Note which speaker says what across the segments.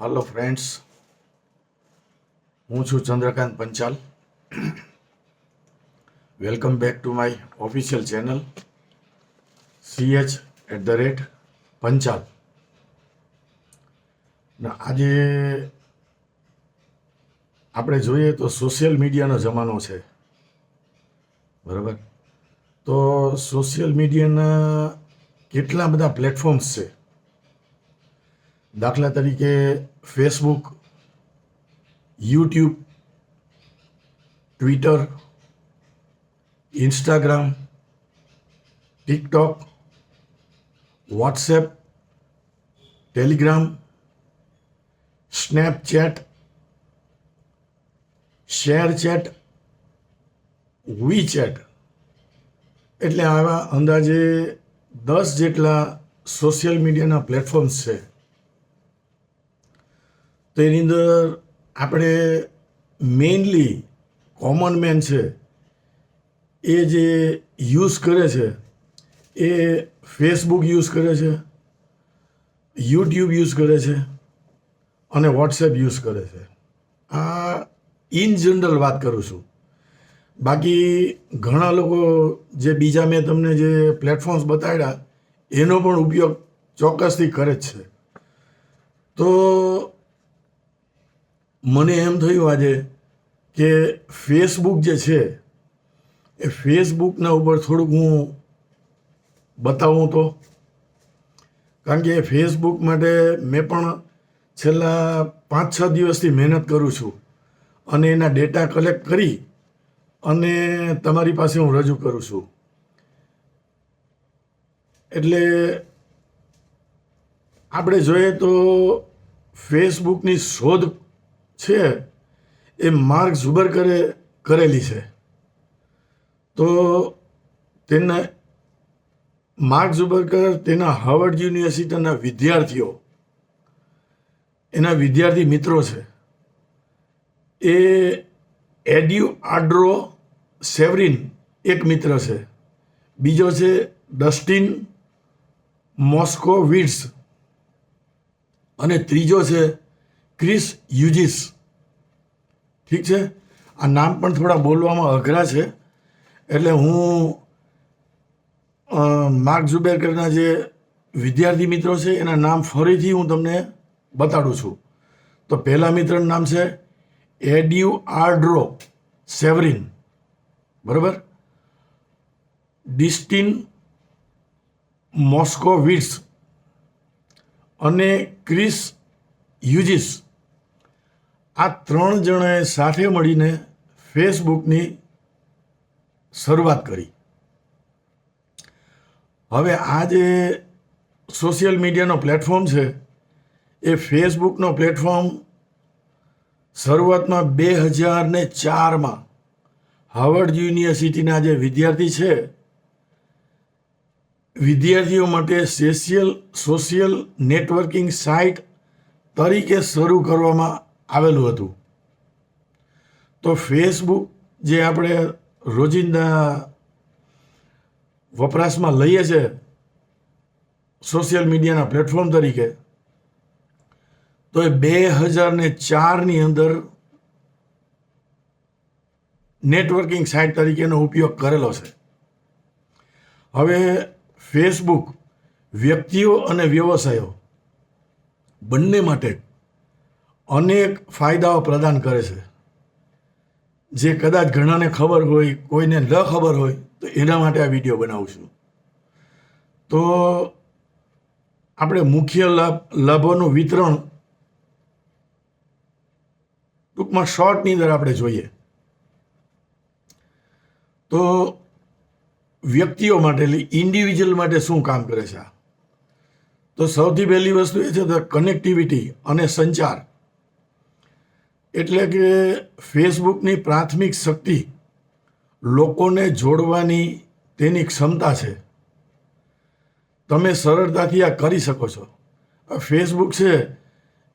Speaker 1: હાલો friends હું છું Chandrakant Panchal. Welcome back to my official channel CH at the rate Panchal. આજે આપણે જોઈએ તો સોશિયલ મીડિયાનો જમાનો છે. બરાબર? તો સોશિયલ મીડિયાના કેટલા બધા પ્લેટફોર્મ્સ છે? દાખલા તરીકે Facebook YouTube Twitter Instagram TikTok WhatsApp Telegram Snapchat ShareChat WeChat એટલે આવા અંદાજે દસ જેટલા સોશિયલ મીડિયાના પ્લેટફોર્મ્સ છે. તો એની અંદર આપણે મેઇનલી કોમન મેન છે, એ જે યુઝ કરે છે, એ ફેસબુક યુઝ કરે છે યુટ્યુબ યુઝ કરે છે, અને વોટ્સએપ યુઝ કરે છે. આ ઇન જનરલ વાત કરું છું. બાકી ઘણા લોકો જે બીજા મેં તમને જે પ્લેટફોર્મ્સ બતાવ્યા એનો પણ ઉપયોગ ચોક્કસથી કરે જ છે. તો મને એમ થયું આજે કે ફેસબુક જે છે, એ ફેસબુકના ઉપર થોડુંક હું બતાવું તો. કારણ કે ફેસબુક માટે મેં પણ છેલ્લા પાંચ, છ દિવસથી મહેનત કરું છું અને એના ડેટા કલેક્ટ કરી અને તમારી પાસે હું રજૂ કરું છું. એટલે આપણે જોઈએ તો ફેસબુકની શોધ છે, એ માર્ક ઝુબરકરે કરેલી છે. તો તેને માર્ક ઝુબરકર તેના હાર્વર્ડ યુનિવર્સિટીના વિદ્યાર્થીઓ, એના વિદ્યાર્થી મિત્રો છે, એ એડ્યુ આડ્રો સેવરિન એક મિત્ર છે. બીજો છે ડસ્ટિન મોસ્કો વિડ્સ અને ત્રીજો છે ક્રિસ યુજીસ. ઠીક છે? આ નામ પણ થોડા બોલવામાં અઘરા છે. એટલે હું માર્ક ઝુબેરકરના જે વિદ્યાર્થી મિત્રો છે, એના નામ ફરીથી હું તમને બતાડું છું. તો પહેલા મિત્રનું નામ છે એડ્યુ આર્ડ્રો સેવરિન. બરાબર? ડિસ્ટિન મોસ્કોવિટ્સ. અને ક્રિસ યુજીસ. આ ત્રણ જણાએ સાથે મળીને ફેસબુકની શરૂઆત કરી. હવે આ જે સોશિયલ મીડિયાનો પ્લેટફોર્મ છે, એ ફેસબુકનો પ્લેટફોર્મ શરૂઆતમાં બે હજાર ને ચારમાં હાર્વર્ડ યુનિવર્સિટીના જે વિદ્યાર્થી છે, વિદ્યાર્થીઓ માટે સોશિયલ સોશિયલ નેટવર્કિંગ સાઇટ તરીકે શરૂ કરવામાં આવેલું હતું. તો ફેસબુક જે આપણે રોજિંદા વપરાશમાં લઈએ છીએ સોશિયલ મીડિયાના પ્લેટફોર્મ તરીકે, તો એ બે હજાર ને ચારની અંદર નેટવર્કિંગ સાઇટ તરીકેનો ઉપયોગ કરેલો છે. હવે ફેસબુક વ્યક્તિઓ અને વ્યવસાયો બંને માટે અનેક ફાયદાઓ પ્રદાન કરે છે. જે કદાચ ઘણાને ખબર હોય, કોઈને ન ખબર હોય, તો એના માટે આ વીડિયો બનાવું છું. તો આપણે મુખ્ય લાભ, લાભોનું વિતરણ ટૂંકમાં શોર્ટની અંદર આપણે જોઈએ. તો વ્યક્તિઓ માટે, એટલે ઇન્ડિવિજ્યુઅલ માટે શું કામ કરે છે તો સૌથી પહેલી વસ્તુ એ છે કનેક્ટિવિટી અને સંચાર. એટલે કે ફેસબુકની પ્રાથમિક શક્તિ લોકોને જોડવાની તેની ક્ષમતા છે. તમે સરળતાથી આ કરી શકો છો. આ ફેસબુક છે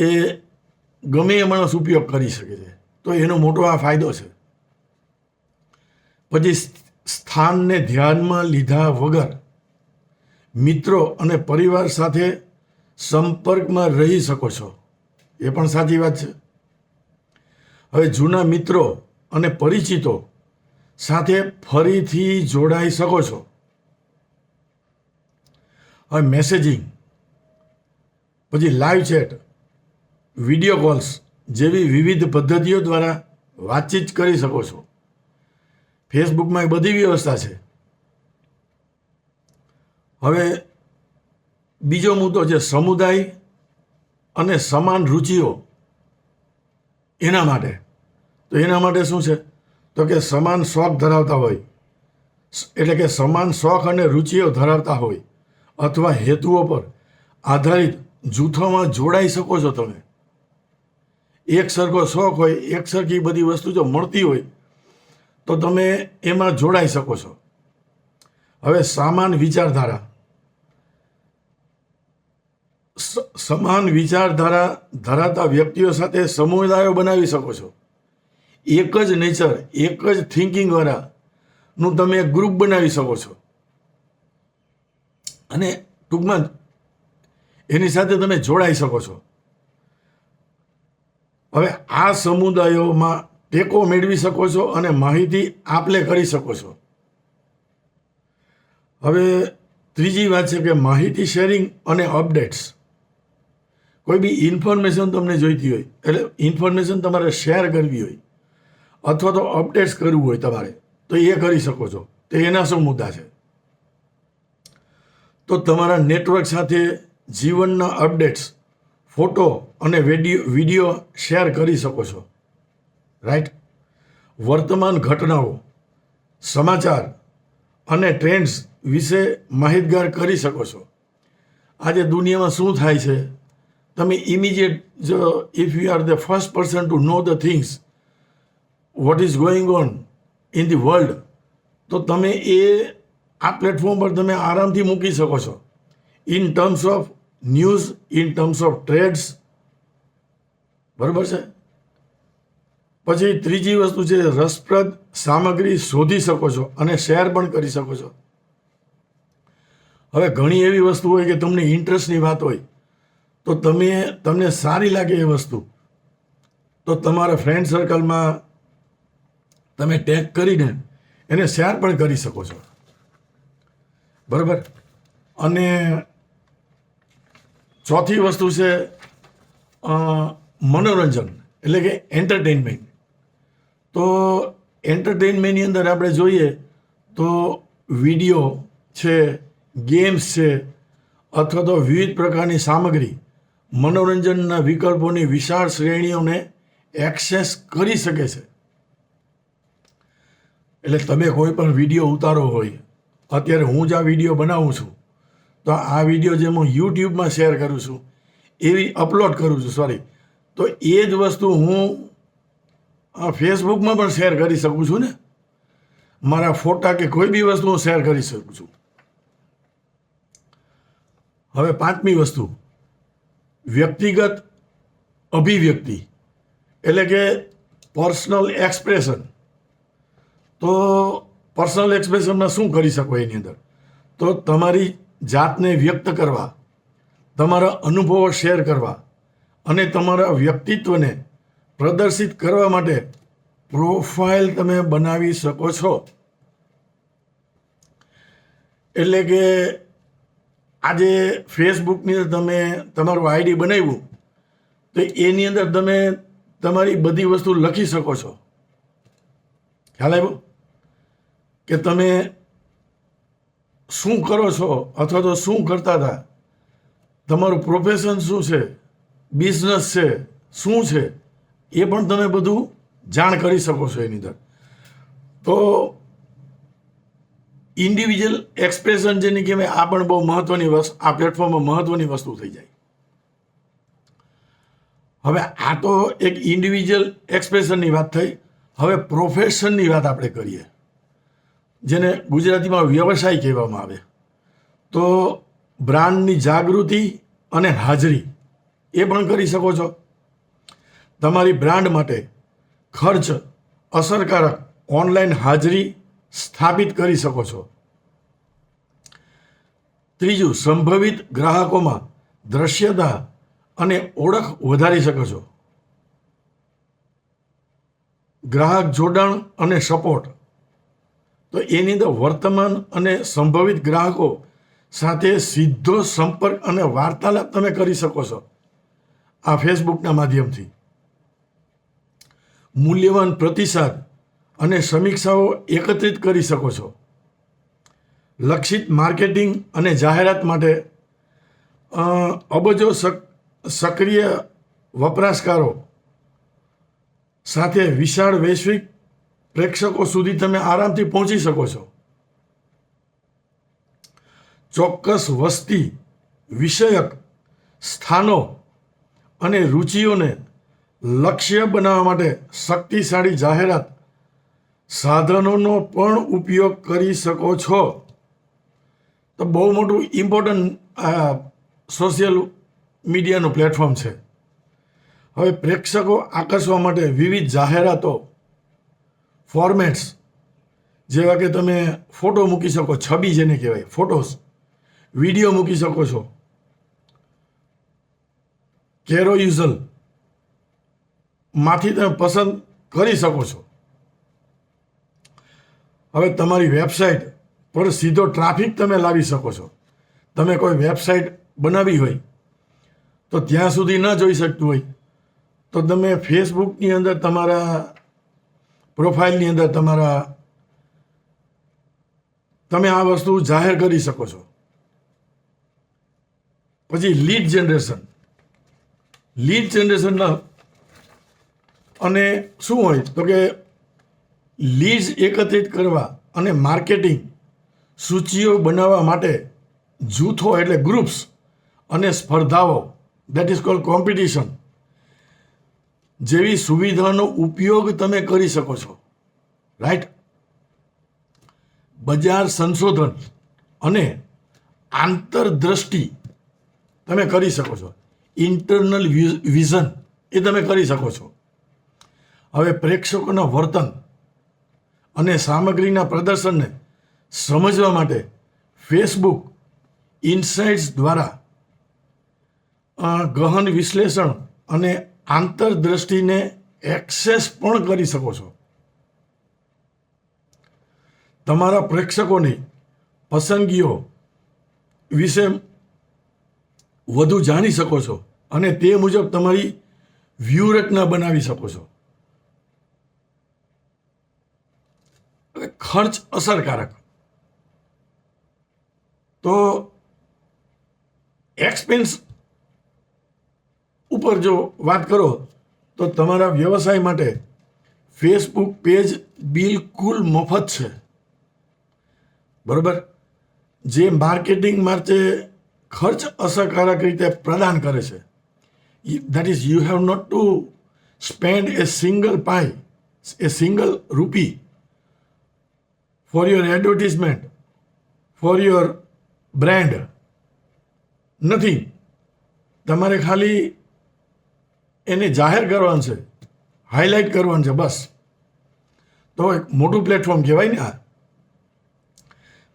Speaker 1: એ ગમે એ માણસ ઉપયોગ કરી શકે છે. તો એનો મોટો આ ફાયદો છે. પછી સ્થાનને ધ્યાનમાં લીધા વગર મિત્રો અને પરિવાર સાથે સંપર્કમાં રહી શકો છો. એ પણ સાચી વાત છે. હવે જૂના મિત્રો અને પરિચિતો સાથે ફરીથી જોડાઈ શકો છો. હવે મેસેજિંગ પછી લાઈવ ચેટ વીડિયો કોલ્સ જેવી વિવિધ પદ્ધતિઓ દ્વારા વાતચીત કરી શકો છો. ફેસબુકમાં એ બધી વ્યવસ્થા છે. હવે બીજો મુદ્દો છે સમુદાય અને સમાન રુચિઓ. એના માટે. તો એના માટે શું છે? તો કે સમાન શોખ ધરાવતા હોય. એટલે કે સમાન શોખ અને રુચિઓ ધરાવતા હોય. અથવા હેતુઓ પર આધારિત જૂથોમાં જોડાઈ શકો છો તમે. એક સરખો શોખ હોય, એક સરખી બધી વસ્તુ જો મળતી હોય, તો તમે એમાં જોડાઈ શકો છો. હવે સામાન વિચારધારા. સમાન વિચારધારા, ધરાવતા વ્યક્તિઓ સાથે સમુદાયો બનાવી શકો છો. એક જ નેચર એક જ થિંકિંગ વાળાનું તમે એક ગ્રુપ બનાવી શકો છો. અને ટૂંકમાં એની સાથે તમે જોડાઈ શકો છો. હવે આ સમુદાયોમાં ટેકો મેળવી શકો છો અને માહિતી આપલે કરી શકો છો. હવે ત્રીજી વાત છે કે માહિતી શેરિંગ અને અપડેટ્સ કોઈ બી ઇન્ફોર્મેશન તમને જોઈતી હોય, એટલે ઇન્ફોર્મેશન તમારે શેર કરવી હોય, અથવા તો અપડેટ્સ કરવું હોય તમારે, તો એ કરી શકો છો. તો એના શું મુદ્દા છે? તો તમારા નેટવર્ક સાથે જીવનના અપડેટ્સ, ફોટો અને વીડિયો વીડિયો શેર કરી શકો છો. રાઈટ? વર્તમાન ઘટનાઓ, સમાચાર અને ટ્રેન્ડ્સ વિશે માહિતગાર કરી શકો છો. આજે દુનિયામાં શું થાય છે? તમે immediate if you are the first person to know the things what is going on in the world તો તમે એ, આ પ્લેટફોર્મ પર તમે આરામથી મૂકી શકો છો. In terms of news in terms of trades બરાબર છે? પછી ત્રીજી વસ્તુ છે, રસપ્રદ સામગ્રી શોધી શકો છો અને શેર પણ કરી શકો છો. હવે ઘણી એવી વસ્તુ હોય કે તમને ઇન્ટરેસ્ટની વાત હોય તો તમે, તમને સારી લાગે એ વસ્તુ. તો તમારા ફ્રેન્ડ સર્કલમાં તમે ટેગ કરીને એને શેર પણ કરી શકો છો. બરાબર? અને ચોથી વસ્તુ છે મનોરંજન, એટલે કે એન્ટરટેનમેન્ટ તો એન્ટરટેનમેન્ટની અંદર આપણે જોઈએ તો વીડિયો છે ગેમ્સ છે, અથવા તો વિવિધ પ્રકારની સામગ્રી. મનોરંજનના વિકલ્પોની વિશાળ શ્રેણીઓને એક્સેસ કરી શકે છે. એટલે તમે કોઈ પણ વીડિયો ઉતારો હોય, અત્યારે હું જ આ વીડિયો બનાવું છું, તો આ વીડિયો જે હું યુટ્યુબમાં શેર કરું છું, એવી અપલોડ કરું છું સોરી તો એ જ વસ્તુ હું ફેસબુકમાં પણ શેર કરી શકું છું ને? મારા ફોટા કે કોઈ બી વસ્તુ હું શેર કરી શકું છું. હવે પાંચમી વસ્તુ. વ્યક્તિગત અભિવ્યક્તિ, એટલે કે પર્સનલ એક્સપ્રેશન. તો પર્સનલ એક્સપ્રેશનમાં શું કરી શકો એની અંદર? તો તમારી જાતને વ્યક્ત કરવા, તમારા અનુભવો શેર કરવા અને તમારા વ્યક્તિત્વને પ્રદર્શિત કરવા માટે પ્રોફાઇલ તમે બનાવી શકો છો. એટલે કે આજે ફેસબુકની અંદર તમે તમારું આઈડી બનાવ્યું, તો એની અંદર તમે તમારી બધી વસ્તુ લખી શકો છો. ખ્યાલ આવ્યો? કે તમે શું કરો છો અથવા તો શું કરતા હતા? તમારું પ્રોફેશન શું છે? બિઝનેસ છે? શું છે? એ પણ તમે બધું જાણ કરી શકો છો એની અંદર. તો ઇન્ડિવિજ્યુઅલ એક્સપ્રેશન જેની કહેવાય આ પણ બહુ મહત્વની વસ્તુ આ પ્લેટફોર્મમાં મહત્વની વસ્તુ થઈ જાય. હવે આ તો એક ઇન્ડિવિજ્યુઅલ એક્સપ્રેશનની વાત થઈ. હવે પ્રોફેશનની વાત આપણે કરીએ. જેને ગુજરાતીમાં વ્યવસાય કહેવામાં આવે. તો બ્રાન્ડની જાગૃતિ અને હાજરી, એ પણ કરી શકો છો. તમારી બ્રાન્ડ માટે ખર્ચ અસરકારક ઓનલાઈન હાજરી સ્થાપિત કરી શકો છો. ત્રીજું, સંભવિત ગ્રાહકોમાં દ્રશ્યતા અને ઓળખ વધારી શકો છો. ગ્રાહક જોડાણ અને સપોર્ટ. તો એની અંદર વર્તમાન અને સંભવિત ગ્રાહકો સાથે સીધો સંપર્ક અને વાર્તાલાપ તમે કરી શકો છો આ ફેસબુકના માધ્યમથી. મૂલ્યવાન પ્રતિસાદ અને સમીક્ષાઓ એકત્રિત કરી શકો છો. લક્ષિત માર્કેટિંગ અને જાહેરાત માટે અબજો સક- સક્રિય વપરાશકારો સાથે વિશાળ વૈશ્વિક પ્રેક્ષકો સુધી તમે આરામથી પહોંચી શકો છો. ચોક્કસ વસ્તી, વિષયક સ્થાનો અને રુચિઓને લક્ષ્ય બનાવવા માટે શક્તિશાળી જાહેરાત સાધનોનો પણ ઉપયોગ કરી શકો છો. તો બહુ મોટું ઇમ્પોર્ટન્ટ આ સોશિયલ મીડિયાનું પ્લેટફોર્મ છે. હવે પ્રેક્ષકો આકર્ષવા માટે વિવિધ જાહેરાતો ફોર્મેટ્સ જેવા કે તમે ફોટો મૂકી શકો, છબી જેને કહેવાય ફોટોસ વીડિયો મૂકી શકો છો. કેરોયુઝલમાંથી તમે પસંદ કરી શકો છો. હવે તમારી વેબસાઇટ પર સીધો ટ્રાફિક તમે લાવી શકો છો. તમે કોઈ વેબસાઇટ બનાવી હોય, તો ત્યાં સુધી ન જોઈ શકતું હોય. તો તમે ફેસબુકની અંદર તમારા પ્રોફાઇલની અંદર તમારા તમે આ વસ્તુ જાહેર કરી શકો છો. પછી લીડ જનરેશન. લીડ જનરેશનના અને શું હોય? તો કે લીડ્સ એકત્રિત કરવા અને માર્કેટિંગ સૂચિઓ બનાવવા માટે જૂથો એટલે ગ્રુપ્સ અને સ્પર્ધાઓ દેટ ઇઝ કોલ્ડ કોમ્પિટિશન જેવી સુવિધાનો ઉપયોગ તમે કરી શકો છો. રાઈટ બજાર સંશોધન અને આંતરદ્રષ્ટિ તમે કરી શકો છો. ઇન્ટરનલ વિઝન એ તમે કરી શકો છો. હવે પ્રેક્ષકોના વર્તન અને સામગ્રીના પ્રદર્શનને સમજવા માટે ફેસબુક ઇનસાઇટ્સ દ્વારા ગહન વિશ્લેષણ અને આંતરદ્રષ્ટિને એક્સેસ પણ કરી શકો છો. તમારા પ્રેક્ષકોની પસંદગીઓ વિશે વધુ જાણી શકો છો અને તે મુજબ તમારી વ્યૂહરચના બનાવી શકો છો. હવે ખર્ચ અસરકારક. તો એક્સપેન્સ ઉપર જો વાત કરો, તો તમારા વ્યવસાય માટે ફેસબુક પેજ બિલકુલ મફત છે. બરોબર? જે માર્કેટિંગ માટે ખર્ચ અસરકારક રીતે પ્રદાન કરે છે. That is you have not to spend a single pie a single rupee for your advertisement for your brand નથી તમારે ખાલી એને જાહેર કરવાનું છે હાઇલાઇટ કરવાનું છે, બસ. તો એક મોટું પ્લેટફોર્મ કહેવાય ને આ.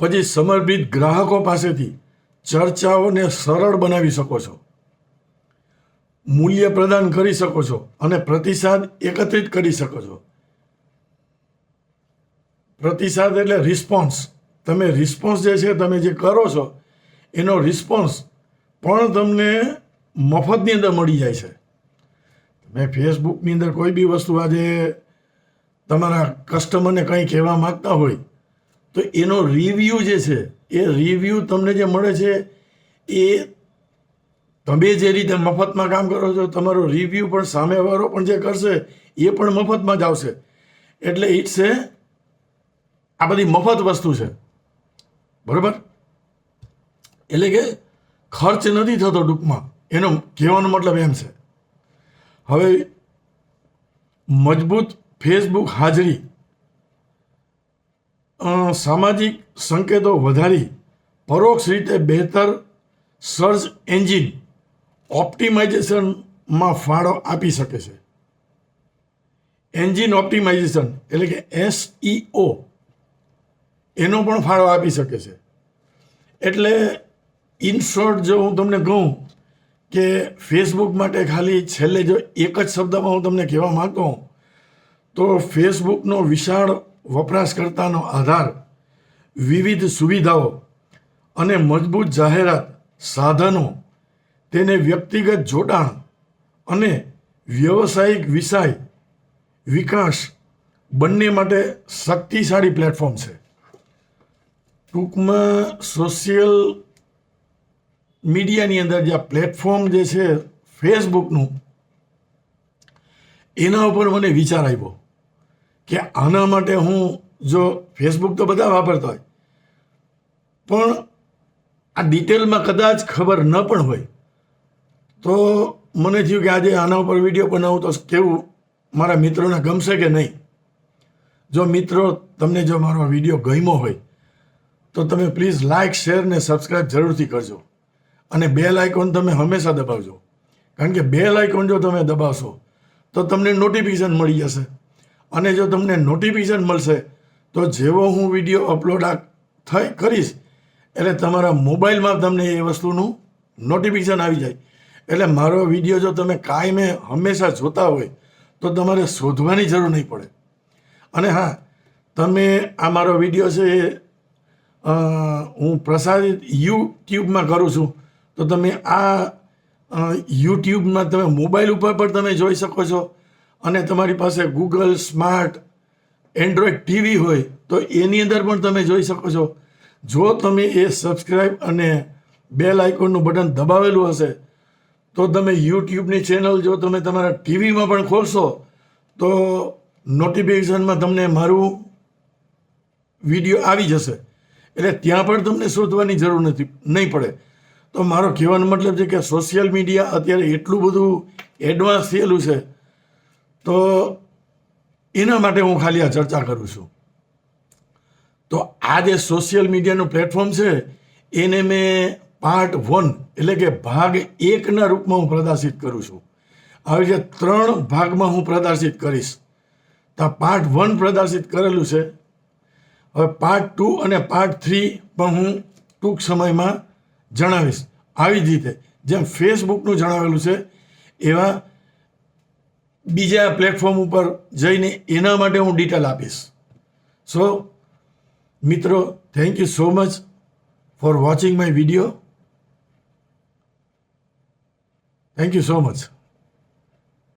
Speaker 1: પછી સમર્પિત ગ્રાહકો પાસેથી ચર્ચાઓને સરળ બનાવી શકો છો. મૂલ્ય પ્રદાન કરી શકો છો અને પ્રતિસાદ એકત્રિત કરી શકો છો. પ્રતિસાદ એટલે રિસ્પોન્સ તમે રિસ્પોન્સ જે છે, તમે જે કરો છો, એનો રિસ્પોન્સ પણ તમને મફતની અંદર મળી જાય છે. તમે ફેસબુકની અંદર કોઈ બી વસ્તુ આજે તમારા કસ્ટમરને કંઈ કહેવા માગતા હોય, તો એનો રિવ્યૂ જે છે, એ રિવ્યૂ તમને જે મળે છે, એ તમે જે રીતે મફતમાં કામ કરો છો, તમારો રિવ્યૂ પણ સામેવાળો પણ જે કરશે, એ પણ મફતમાં જ આવશે. એટલે ઇટ્સ એ આ બધી મફત વસ્તુ છે. બરાબર? એટલે કે ખર્ચ નથી થતો ટૂંકમાં. એનો કહેવાનો મતલબ એમ છે. હવે મજબૂત ફેસબુક હાજરી સામાજિક સંકેતો વધારી, પરોક્ષ રીતે બહેતર સર્ચ એન્જિન ઓપ્ટિમાઇઝેશનમાં ફાળો આપી શકે છે. એન્જિન ઓપ્ટિમાઇઝેશન એટલે કે એસઈઓ એનો પણ ફાળો આપી શકે છે. એટલે ઇન શોર્ટ જો હું તમને કહું કે ફેસબુક માટે ખાલી છેલ્લે જો એક જ શબ્દમાં હું તમને કહેવા માગતો હોઉં, તો ફેસબુકનો વિશાળ વપરાશકર્તાનો આધાર, વિવિધ સુવિધાઓ અને મજબૂત જાહેરાત સાધનો, તેને વ્યક્તિગત જોડાણ અને વ્યવસાયિક વિષય વિકાસ બંને માટે શક્તિશાળી પ્લેટફોર્મ છે. ટૂંકમાં સોશિયલ મીડિયાની અંદર જે આ પ્લેટફોર્મ જે છે ફેસબુકનું એના ઉપર મને વિચાર આવ્યો કે આના માટે હું જો ફેસબુક તો બધા વાપરતા હોય, પણ આ ડિટેલમાં કદાચ ખબર ન પણ હોય, તો મને થયું કે આજે આના ઉપર વીડિયો બનાવું તો કેવું, મારા મિત્રોને ગમશે કે નહીં? જો મિત્રો, તમને જો મારો વીડિયો ગમ્યો હોય તો તમે પ્લીઝ લાઇક શેર ને સબસ્ક્રાઇબ જરૂરથી કરજો. અને બે લાઇકોન તમે હંમેશા દબાવજો. કારણ કે બે લાઇકોન જો તમે દબાવશો, તો તમને નોટિફિકેશન મળી જશે. અને જો તમને નોટિફિકેશન મળશે, તો જેવો હું વીડિયો અપલોડ આ થઈ કરીશ, એટલે તમારા મોબાઈલમાં તમને એ વસ્તુનું નોટિફિકેશન આવી જાય. એટલે મારો વીડિયો જો તમે કાયમે હંમેશા જોતા હોય, તો તમારે શોધવાની જરૂર નહીં પડે. અને હા, તમે આ મારો વીડિયો છે એ હું પ્રસારિત યુટ્યુબમાં કરું છું. તો તમે આ યુટ્યુબમાં તમે મોબાઈલ ઉપર પણ તમે જોઈ શકો છો. અને તમારી પાસે ગૂગલ સ્માર્ટ એન્ડ્રોઈડ ટીવી હોય, તો એની અંદર પણ તમે જોઈ શકો છો. જો તમે એ સબસ્ક્રાઈબ અને બેલ આઇકોનનું બટન દબાવેલું હશે, તો તમે યુટ્યુબની ચેનલ જો તમે તમારા ટીવીમાં પણ ખોલશો, તો નોટિફિકેશનમાં તમને મારું વીડિયો આવી જશે. એટલે ત્યાં પણ તમને શોધવાની જરૂર નથી, નહીં પડે. તો મારો કહેવાનો મતલબ છે કે સોશિયલ મીડિયા અત્યારે એટલું બધું એડવાન્સ થયેલું છે, તો એના માટે હું ખાલી આ ચર્ચા કરું છું. તો આ જે સોશિયલ મીડિયાનું પ્લેટફોર્મ છે, એને મેં પાર્ટ વન એટલે કે ભાગ એકના રૂપમાં હું પ્રદર્શિત કરું છું. આવી રીતે ત્રણ ભાગમાં હું પ્રદર્શિત કરીશ. તો પાર્ટ વન પ્રદર્શિત કરેલું છે હવે પાર્ટ ટુ અને પાર્ટ થ્રી પણ હું ટૂંક સમયમાં જણાવીશ. આવી જ રીતે, જેમ ફેસબુકનું જણાવેલું છે, એવા બીજા પ્લેટફોર્મ ઉપર જઈને એના માટે હું ડિટેલ આપીશ. સો મિત્રો thank you so much for watching my video thank you so much